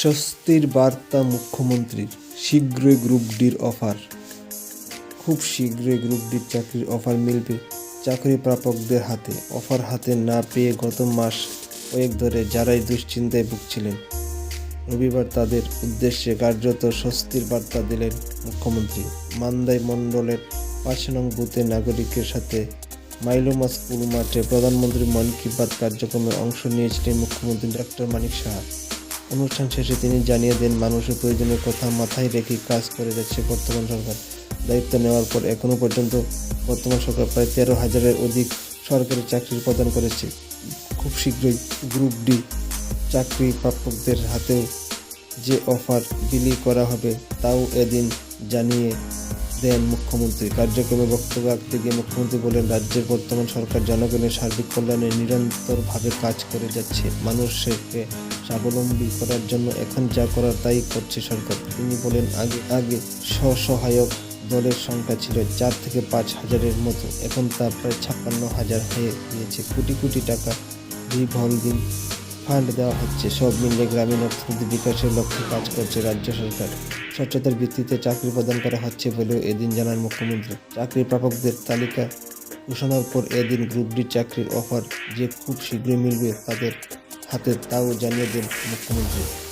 স্বস্তির বার্তা মুখ্যমন্ত্রীর। শীঘ্রই গ্রুপ ডির অফার। খুব শীঘ্রই গ্রুপ ডির চাকরির অফার মিলবে। চাকরি প্রাপকদের হাতে, অফার হাতে না পেয়ে গত মাস কয়েক ধরে যারাই দুশ্চিন্তায় ভুগছিলেন। রবিবার তাদের উদ্দেশ্যে কার্যত স্বস্তির বার্তা দিলেন মুখ্যমন্ত্রী। মান্দাই মণ্ডলের পাঁচ নং বুথে নাগরিকের সাথে মাইলোমা স্কুল মাঠে প্রধানমন্ত্রী মন কি বাত কার্যক্রমে অংশ নিয়েছিলেন মুখ্যমন্ত্রী ডক্টর মানিক সাহা। অনুষ্ঠান শেষে তিনি জানিয়ে দেন, মানুষের প্রয়োজনের কথা মাথায় রেখে কাজ করে যাচ্ছে বর্তমান সরকার। দায়িত্ব নেওয়ার পর এখনও পর্যন্ত বর্তমান সরকার প্রায় তেরো হাজারের অধিক সরকারি চাকরি প্রদান করেছে। খুব শীঘ্রই গ্রুপ ডি চাকরি প্রাপকদের হাতেও যে অফার বিলি করা হবে, তাও এদিন জানিয়ে দেন মুখ্যমন্ত্রী। কার্যক্রমে বক্তব্য রাখতে গিয়ে মুখ্যমন্ত্রী বলেন, রাজ্যের বর্তমান সরকার জনগণের সার্বিক কল্যাণে নিরন্তরভাবে কাজ করে যাচ্ছে। মানুষকে স্বাবলম্বী করার জন্য এখন যা করার তাই করছে সরকার। তিনি বলেন, আগে আগে স্বসহায়ক দলের সংখ্যা ছিল চার থেকে পাঁচ হাজারের মতো। এখন তা প্রায় ছাপ্পান্ন হাজার হয়ে গিয়েছে। কোটি কোটি টাকা রিভলভিং ফান্ড দেওয়া হচ্ছে। সব মিলিয়ে গ্রামীণ অর্থনীতি বিকাশের লক্ষ্যে কাজ করছে রাজ্য সরকার। স্বচ্ছতার ভিত্তিতে চাকরি প্রদান করা হচ্ছে বলেও এদিন জানান মুখ্যমন্ত্রী। চাকরি প্রাপকদের তালিকা ঘোষণার পর এদিন গ্রুপ ডি চাকরির অফার যে খুব শীঘ্রই মিলবে তাদের হাতে তাও জানিয়ে দেন মুখ্যমন্ত্রী